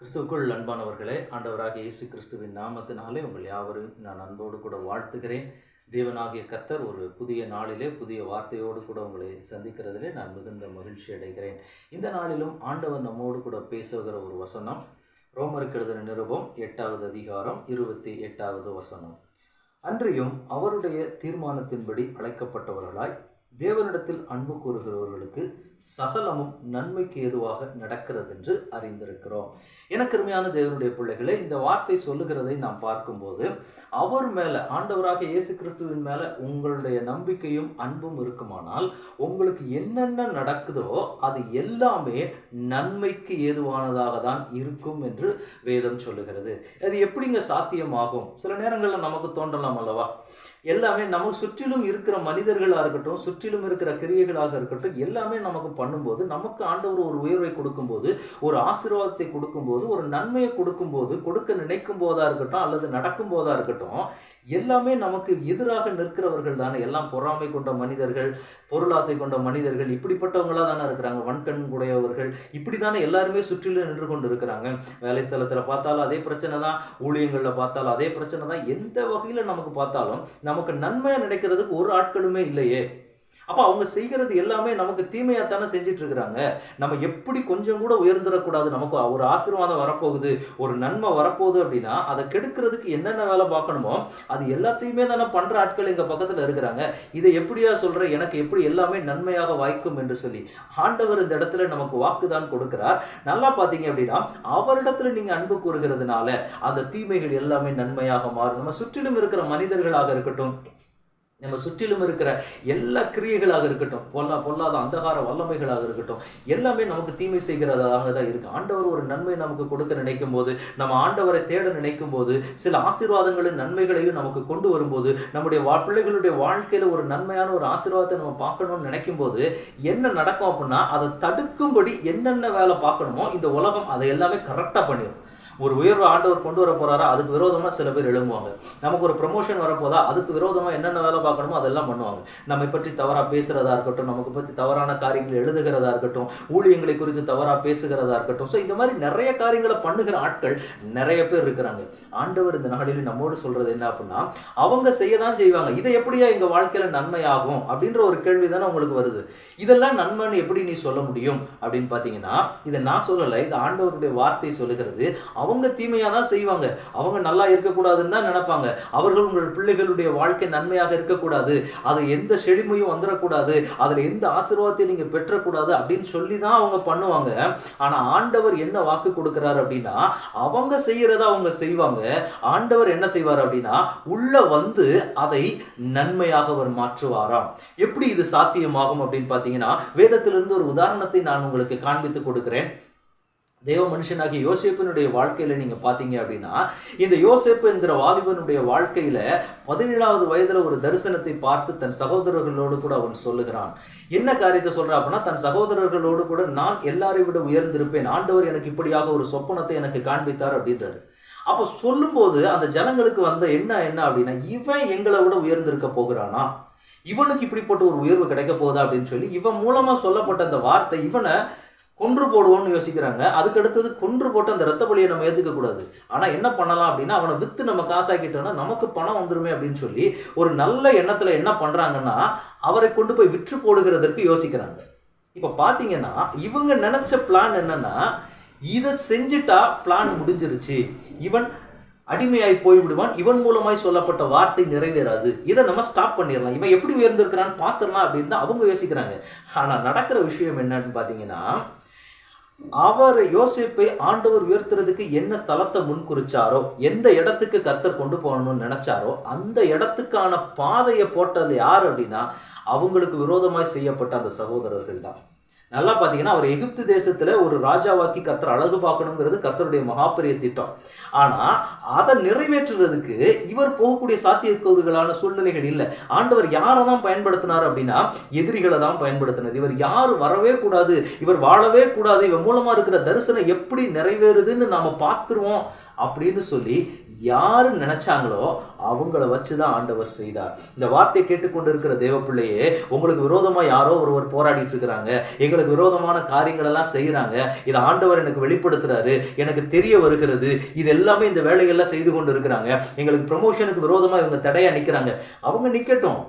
கிறிஸ்துவுக்குள் அன்பானவர்களே ஆண்டவராக இயேசு கிறிஸ்துவின் நாமத்தினாலே உங்கள் யாவரும் நான் அன்போடு கூட வாழ்த்துகிறேன். தேவனாகிய கத்தர் ஒரு புதிய நாளிலே புதிய வார்த்தையோடு கூட உங்களை சந்திக்கிறதிலே நான் மிகுந்த மகிழ்ச்சி அடைகிறேன். இந்த நாளிலும் ஆண்டவர் நம்மோடு கூட பேசுகிற ஒரு வசனம் ரோமருக்கெழுதின நிருபம் எட்டாவது அதிகாரம் இருபத்தி எட்டாவது வசனம். அன்றியும் அவருடைய தீர்மானத்தின்படி அழைக்கப்பட்டவர்களாய் தேவனிடத்தில் அன்பு கூறுகிறவர்களுக்கு சகலமும் நன்மைக்கு ஏதுவாக நடக்கிறது என்று அறிந்திருக்கிறோம். எனக்கு அருமையான தேவனுடைய பிள்ளைகளே இந்த வார்த்தை சொல்லுகிறதை நாம் பார்க்கும்போது அவர் மேலே ஆண்டவராக இயேசு கிறிஸ்துவின் மேலே உங்களுடைய நம்பிக்கையும் அன்பும் இருக்குமானால் உங்களுக்கு என்னென்ன நடக்குதோ அது எல்லாமே நன்மைக்கு ஏதுவானதாக தான் இருக்கும் என்று வேதம் சொல்லுகிறது. அது எப்படிங்க சாத்தியமாகும்? சில நேரங்களில் நமக்கு தோன்றலாம் அல்லவா? எல்லாமே நமக்கு சுற்றிலும் இருக்கிற மனிதர்களாக இருக்கட்டும் சுற்றிலும் இருக்கிற கிரியைகளாக இருக்கட்டும் எல்லாமே நமக்கு பண்ணும்போது நமக்கு ஆண்டவர் ஒரு உயர்வை கொடுக்கும்போது ஒரு ஆசீர்வாதத்தை கொடுக்கும்போது ஒரு நன்மையை கொடுக்கும்போது கொடுக்க நினைக்கும் போதாக இருக்கட்டும் அல்லது நடக்கும் போதாக இருக்கட்டும் எல்லாமே நமக்கு எதிராக நிற்கிறவர்கள் தானே. எல்லாம் பொறாமை கொண்ட மனிதர்கள் பொருளாசை கொண்ட மனிதர்கள் இப்படிப்பட்டவங்களா தானே இருக்கிறாங்க. வன்கண் உடையவர்கள் இப்படி தானே எல்லாருமே சுற்றிலும் நின்று கொண்டு இருக்கிறாங்க வேலை ஸ்தலத்தில் பார்த்தாலும் அதே பிரச்சனை தான். ஊழியங்களில் பார்த்தாலும் அதே பிரச்சனை தான். எந்த வகையில் நமக்கு பார்த்தாலும் நமக்கு நன்மையாக நினைக்கிறதுக்கு ஒரு ஆட்களுமே இல்லையே. அப்போ அவங்க செய்கிறது எல்லாமே நமக்கு தீமையாக தானே செஞ்சுட்டு இருக்கிறாங்க நம்ம எப்படி கொஞ்சம் கூட உயர்ந்துடக்கூடாது நமக்கு ஒரு ஆசீர்வாதம் வரப்போகுது ஒரு நன்மை வரப்போகுது அப்படின்னா அதை கெடுக்கிறதுக்கு என்னென்ன வேலை பார்க்கணுமோ அது எல்லாத்தையுமே தானே பண்ணுற ஆட்கள் எங்கள் பக்கத்தில் இருக்கிறாங்க. இதை எப்படியா சொல்கிற எனக்கு எப்படி எல்லாமே நன்மையாக வாய்க்கும் என்று சொல்லி. ஆண்டவர் இந்த இடத்துல நமக்கு வாக்கு தான் கொடுக்கிறார். நல்லா பார்த்தீங்க அப்படின்னா அவரிடத்துல நீங்கள் அன்பு கூறுகிறதுனால அந்த தீமைகள் எல்லாமே நன்மையாக மாறும். நம்ம சுற்றிலும் இருக்கிற மனிதர்களாக இருக்கட்டும் நம்ம சுற்றிலும் இருக்கிற எல்லா கிரியைகளாக இருக்கட்டும் பொல்லா பொல்லாத அந்தகார வல்லமைகளாக இருக்கட்டும் எல்லாமே நமக்கு தீமை செய்கிறதாக தான் இருக்கு. ஆண்டவர் ஒரு நன்மை நமக்கு கொடுக்க நினைக்கும் போது நம்ம ஆண்டவரை தேட நினைக்கும் போது சில ஆசீர்வாதங்களின் நன்மைகளையும் நமக்கு கொண்டு வரும்போது நம்முடைய வா பிள்ளைகளுடைய வாழ்க்கையில ஒரு நன்மையான ஒரு ஆசீர்வாதத்தை நம்ம பார்க்கணும்னு நினைக்கும் போது என்ன நடக்கும் அப்படின்னா அதை தடுக்கும்படி என்னென்ன வேலை பார்க்கணுமோ இந்த உலகம் அதை எல்லாமே கரெக்டாக பண்ணிடும் ஒரு உயர்வு ஆண்டவர் கொண்டு வர போறாரா? அதுக்கு விரோதமா சில பேர் எழும்புவாங்க. நமக்கு ஒரு ப்ரமோஷன் வரப்போதா? அதுக்கு விரோதமா என்னென்ன வேலை பார்க்கணுமோ அதெல்லாம் பண்ணுவாங்க. நம்மை பற்றி தவறா பேசுறதா இருக்கட்டும் நமக்கு பற்றி தவறான காரியங்களை எழுதுகிறதா இருக்கட்டும் ஊழியங்களை குறித்து தவறா பேசுகிறதா இருக்கட்டும். ஸோ இந்த மாதிரி நிறைய காரியங்களை பண்ணுகிற ஆட்கள் நிறைய பேர் இருக்கிறாங்க. ஆண்டவர் இந்த நாளில் நம்மோடு சொல்றது என்ன அப்படின்னா அவங்க செய்ய தான் செய்வாங்க. இதை எப்படியா எங்க வாழ்க்கையில நன்மையாகும் அப்படின்ற ஒரு கேள்வி தானே உங்களுக்கு வருது. இதெல்லாம் நன்மைன்னு எப்படி நீ சொல்ல முடியும் அப்படின்னு பார்த்தீங்கன்னா இதை நான் சொல்லலை. இது ஆண்டவருடைய வார்த்தை சொல்லுகிறது. அவங்க தீமையாக தான் செய்வாங்க. அவங்க நல்லா இருக்கக்கூடாதுன்னு தான் நினைப்பாங்க. அவர்கள் உங்கள் பிள்ளைகளுடைய வாழ்க்கை நன்மையாக இருக்கக்கூடாது. அது எந்த செழுமையும் வந்துடக்கூடாது அதில் எந்த ஆசீர்வாதத்தையும் நீங்கள் பெற்றக்கூடாது அப்படின்னு சொல்லி தான் அவங்க பண்ணுவாங்க. ஆனால் ஆண்டவர் என்ன வாக்கு கொடுக்குறாரு அப்படின்னா அவங்க செய்கிறத அவங்க செய்வாங்க. ஆண்டவர் என்ன செய்வார் அப்படின்னா உள்ள வந்து அதை நன்மையாக அவர் மாற்றுவாராம். எப்படி இது சாத்தியமாகும் அப்படின்னு பார்த்தீங்கன்னா வேதத்திலிருந்து ஒரு உதாரணத்தை நான் உங்களுக்கு காண்பித்து கொடுக்கிறேன். தேவ மனுஷனாகி யோசேப்பினுடைய வாழ்க்கையில நீங்க பாத்தீங்க அப்படின்னா இந்த யோசிப்பு என்கிற வாலிபனுடைய வாழ்க்கையில பதினேழாவது வயதுல ஒரு தரிசனத்தை பார்த்து தன் சகோதரர்களோடு கூட அவன் சொல்லுகிறான். என்ன காரியத்தை சொல்றான் அப்படின்னா தன் சகோதரர்களோடு கூட நான் எல்லாரையும் விட உயர்ந்திருப்பேன். ஆண்டவர் எனக்கு இப்படியாக ஒரு சொப்பனத்தை எனக்கு காண்பித்தார் அப்படின்றாரு. அப்ப சொல்லும்போது அந்த ஜனங்களுக்கு வந்த என்ன என்ன அப்படின்னா இவன் எங்களை விட உயர்ந்திருக்க போகிறானா? இவனுக்கு இப்படிப்பட்ட ஒரு உயர்வு கிடைக்க போகுதா அப்படின்னு சொல்லி இவன் மூலமா சொல்லப்பட்ட அந்த வார்த்தை இவனை கொன்று போடுவோம்னு யோசிக்கிறாங்க. அதுக்கு அடுத்தது கொன்று போட்டு அந்த ரத்த பலியை நம்ம ஏற்றுக்க கூடாது. ஆனால் என்ன பண்ணலாம் அப்படின்னா அவனை விற்று நம்ம காசாக்கிட்டோம்னா நமக்கு பணம் வந்துருமே அப்படின்னு சொல்லி ஒரு நல்ல எண்ணத்தில் என்ன பண்ணுறாங்கன்னா அவரை கொண்டு போய் விற்று போடுகிறதற்கு யோசிக்கிறாங்க. இப்போ பார்த்தீங்கன்னா இவங்க நினச்ச பிளான் என்னன்னா இதை செஞ்சுட்டா பிளான் முடிஞ்சிருச்சு. இவன் அடிமையாய் போய்விடுவான் இவன் மூலமாய் சொல்லப்பட்ட வார்த்தை நிறைவேறாது. இதை நம்ம ஸ்டாப் பண்ணிடலாம். இவன் எப்படி உயர்ந்திருக்கிறான்னு பார்த்துடலாம் அப்படின்னு தான் அவங்க யோசிக்கிறாங்க. ஆனால் நடக்கிற விஷயம் என்னன்னு பார்த்தீங்கன்னா அவர் யோசிப்பை ஆண்டவர் உயர்த்துறதுக்கு என்ன ஸ்தலத்தை முன்குறிச்சாரோ எந்த இடத்துக்கு கர்த்தர் கொண்டு போகணும்னு நினைச்சாரோ அந்த இடத்துக்கான பாதையை போட்டது யார் அப்படின்னா அவங்களுக்கு விரோதமாய் செய்யப்பட்ட அந்த சகோதரர்கள் தான் நல்லா பார்த்தீங்கன்னா அவர் எகிப்து தேசத்தில் ஒரு ராஜாவாக்கி கர்த்தர் அழகு பார்க்கணுங்கிறது கர்த்தருடைய மகாபெரிய திட்டம். ஆனால் அதை நிறைவேற்றுறதுக்கு இவர் போகக்கூடிய சாத்தியக்கூறுகளான சூழ்நிலைகள் இல்லை. ஆண்டவர் யாரை தான் பயன்படுத்தினார் அப்படின்னா எதிரிகளை தான் பயன்படுத்தினார். இவர் யார் வரவே கூடாது இவர் வாழவே கூடாது இவன் மூலமாக இருக்கிற தரிசனம் எப்படி நிறைவேறுதுன்னு நாம் பார்த்துருவோம். அப்படின்னு சொல்லி யாரு நினைச்சாங்களோ அவங்கள வச்சு தான் ஆண்டவர் செய்தார். இந்த வார்த்தையை கேட்டுக்கொண்டு இருக்கிற தேவ பிள்ளையே உங்களுக்கு விரோதமா யாரோ ஒருவர் போராடிட்டு இருக்கிறாங்க. எங்களுக்கு விரோதமான காரியங்கள் எல்லாம் செய்யறாங்க இதை ஆண்டவர் எனக்கு வெளிப்படுத்துறாரு. எனக்கு தெரிய வருகிறது. இது எல்லாமே இந்த வேலைகள்லாம் செய்து கொண்டு இருக்கிறாங்க எங்களுக்கு ப்ரமோஷனுக்கு விரோதமா இவங்க தடையா நிக்கிறாங்க. அவங்க நிக்கட்டும்.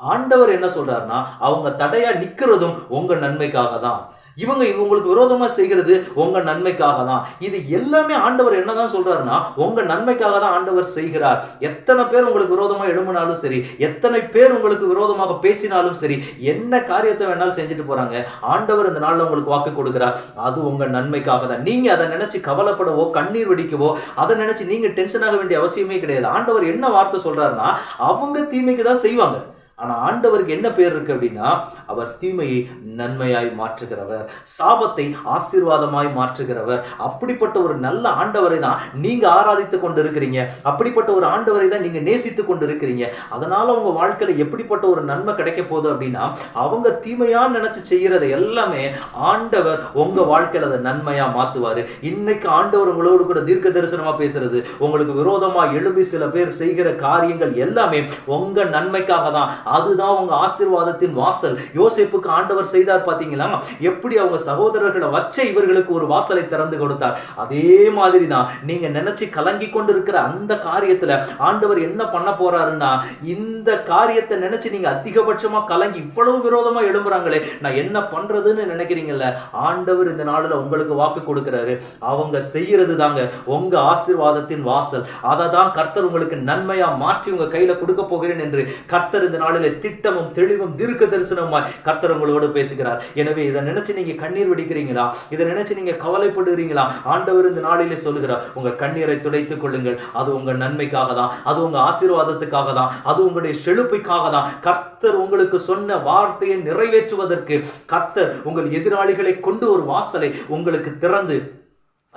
ஆண்டவர் என்ன சொல்றாருன்னா அவங்க தடையா நிக்கிறதும் உங்க நன்மைக்காக தான் இவங்க இவங்களுக்கு விரோதமாக செய்கிறது உங்கள் நன்மைக்காக தான். இது எல்லாமே ஆண்டவர் என்னதான் சொல்றாருன்னா உங்கள் நன்மைக்காக தான் ஆண்டவர் செய்கிறார். எத்தனை பேர் உங்களுக்கு விரோதமாக எழும்பினாலும் சரி எத்தனை பேர் உங்களுக்கு விரோதமாக பேசினாலும் சரி என்ன காரியத்தை வேணாலும் செஞ்சுட்டு போறாங்க? ஆண்டவர் இந்த நாளில் உங்களுக்கு வாக்கு கொடுக்கிறார். அது உங்கள் நன்மைக்காக தான். நீங்கள் அதை நினைச்சு கவலைப்படவோ கண்ணீர் வெடிக்கவோ அதை நினைச்சு நீங்கள் டென்ஷன் ஆக வேண்டிய அவசியமே கிடையாது. ஆண்டவர் என்ன வார்த்தை சொல்றாருன்னா அவங்க தீமைக்கு தான் செய்வாங்க. ஆனால் ஆண்டவருக்கு என்ன பேர் இருக்கு அப்படின்னா அவர் தீமையை நன்மையாய் மாற்றுகிறவர் சாபத்தை ஆசீர்வாதமாய் மாற்றுகிறவர். அப்படிப்பட்ட ஒரு நல்ல ஆண்டவரை தான் நீங்க ஆராதித்து கொண்டு இருக்கிறீங்க அப்படிப்பட்ட ஒரு ஆண்டவரை தான் நீங்க நேசித்து கொண்டு இருக்கிறீங்க அதனால உங்க வாழ்க்கையில எப்படிப்பட்ட ஒரு நன்மை கிடைக்க போகுது அப்படின்னா அவங்க தீமையாக நினைச்சு செய்யறதை எல்லாமே ஆண்டவர் உங்க வாழ்க்கையில அதை நன்மையா மாத்துவாரு. இன்னைக்கு ஆண்டவர் உங்களோடு கூட தீர்க்க தரிசனமா பேசுறது உங்களுக்கு விரோதமா எழும்பி சில பேர் செய்கிற காரியங்கள் எல்லாமே உங்க நன்மைக்காக தான். அதுதான் அவங்க ஆசிர்வாதத்தின் வாசல். யோசிப்புக்கு ஆண்டவர் செய்தார் பார்த்தீங்களா எப்படி அவங்க சகோதரர்களை வச்ச இவர்களுக்கு ஒரு வாசலை திறந்து கொடுத்தார். அதே மாதிரி தான் நீங்க நினைச்சு கலங்கி கொண்டு இருக்கிற அந்த காரியத்துல ஆண்டவர் என்ன பண்ண போறாருன்னா இந்த காரியத்தை நினைச்சு நீங்க அதிகபட்சமா கலங்கி இவ்வளவு விரோதமா எழும்புறாங்களே நான் என்ன பண்றதுன்னு நினைக்கிறீங்கல்ல? ஆண்டவர் இந்த நாளில் உங்களுக்கு வாக்கு கொடுக்கிறாரு. அவங்க செய்யறது தாங்க உங்க ஆசீர்வாதத்தின் வாசல். அதை தான் கர்த்தர் உங்களுக்கு நன்மையா மாற்றி உங்க கையில கொடுக்க போகிறேன் என்று கர்த்தர் இந்த நாளில் திட்டமும் தெளிவும் தீர்க்க தரிசனமாய் கர்த்தர் உங்களோடு பேசுகிறார். எனவே இதை நினைச்சு நீங்க கண்ணீர் வெடிக்கிறீங்களா? இதை நினைச்சு நீங்க கவலைப்படுகிறீங்களா? ஆண்டவர் இந்த நாளிலே சொல்லுகிறார் உங்க கண்ணீரை துடைத்துக் கொள்ளுங்கள். அது உங்க நன்மைக்காக தான் அது உங்க ஆசீர்வாதத்துக்காக தான் அது உங்களுடைய செழுப்பைக்காக தான். கர்த்தர் உங்களுக்கு சொன்ன வார்த்தையை நிறைவேற்றுவதற்கு கர்த்தர் உங்கள் எதிராளிகளை கொண்டு ஒரு வாசலை உங்களுக்கு திறந்து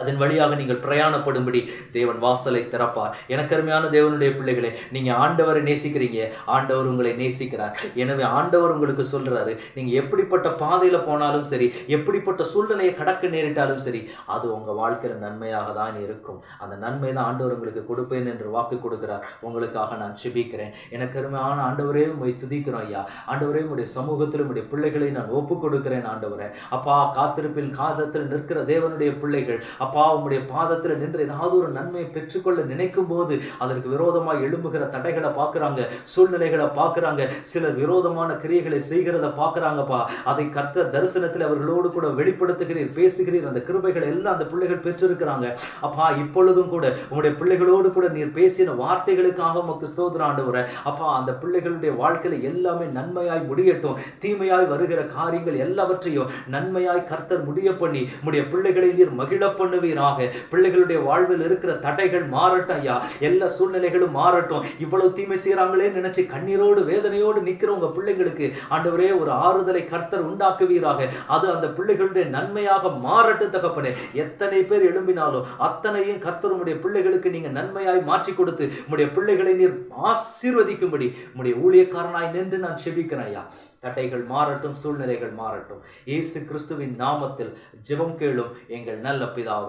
அதன் வழியாக நீங்கள் பிரயாணப்படும்படி தேவன் வாசலை திறப்பார். எனக்கு அருமையான தேவனுடைய பிள்ளைகளே நீங்கள் ஆண்டவரை நேசிக்கிறீங்க. ஆண்டவர் உங்களை நேசிக்கிறார். எனவே ஆண்டவர் உங்களுக்கு சொல்கிறாரு நீங்கள் எப்படிப்பட்ட பாதையில் போனாலும் சரி எப்படிப்பட்ட சூழ்நிலையை கடக்க நேரிட்டாலும் சரி அது உங்கள் வாழ்க்கையில் நன்மையாக தான் இருக்கும். அந்த நன்மை தான் ஆண்டவர் உங்களுக்கு கொடுப்பேன் என்று வாக்கு கொடுக்கிறார். உங்களுக்காக நான் சிபிக்கிறேன் எனக்கு அருமையான ஆண்டவரே உண்மை துதிக்கிறோம் ஐயா. ஆண்டவரே உடைய சமூகத்தில் உடைய பிள்ளைகளை நான் ஒப்பு கொடுக்கிறேன் ஆண்டவரே. அப்பா காத்திருப்பில் காதத்தில் நிற்கிற தேவனுடைய பிள்ளைகள் அப்பா உம்முடைய பாதத்தில் நின்று ஏதாவது ஒரு நன்மையை பெற்றுக்கொள்ள நினைக்கும் போது அதற்கு விரோதமாக எழும்புகிற தடைகளை பார்க்குறாங்க சூழ்நிலைகளை பார்க்குறாங்க சிலர் விரோதமான கிரியைகளை செய்கிறத பார்க்குறாங்கப்பா. அதை கர்த்த தரிசனத்தில் அவர்களோடு கூட வெளிப்படுத்துகிறீர் பேசுகிறீர். அந்த கிருபைகளை எல்லாம் அந்த பிள்ளைகள் பெற்றிருக்கிறாங்க. அப்பா இப்பொழுதும் கூட உங்களுடைய பிள்ளைகளோடு கூட நீர் பேசின வார்த்தைகளுக்காக உமக்கு ஸ்தோத்திரம் ஆண்டவரே. அப்பா அந்த பிள்ளைகளுடைய வாழ்க்கையில் எல்லாமே நன்மையாய் முடியட்டும். தீமையாய் வருகிற காரியங்கள் எல்லாவற்றையும் நன்மையாய் கர்த்தர் முடிய பண்ணி உடைய பிள்ளைகளை நீர் மகிழ பண்ணுவீராக பிள்ளைகளுடைய வாழ்வில் இருக்கிற தடைகள் மாறட்டும் ஐயா. எல்லா சூழ்நிலைகளும் மாறட்டும். இவ்வளவு தீமை செய்யறாங்களே நினைச்சு கண்ணீரோடு வேதனையோடு நிற்கிற உங்க பிள்ளைங்களுக்கு ஆண்டவரே ஒரு ஆறுதலை கர்த்தர் உண்டாக்குவீராக. அது அந்த பிள்ளைகளுடைய நன்மையாக மாறட்டும் தகப்பனே. எத்தனை பேர் எழும்பினாலும் அத்தனையும் கர்த்தர் உடைய பிள்ளைகளுக்கு நீங்க நன்மையாய் மாற்றி கொடுத்து உடைய பிள்ளைகளை நீர் ஆசீர்வதிக்கும்படி உடைய ஊழியக்காரனாய் நின்று நான் செபிக்கிறேன் ஐயா. தட்டைகள் மாறட்டும் சூழ்நிலைகள் மாறட்டும். இயேசு கிறிஸ்துவின் நாமத்தில் ஜெபம் கேளும் எங்கள் நல்ல பிதாவே.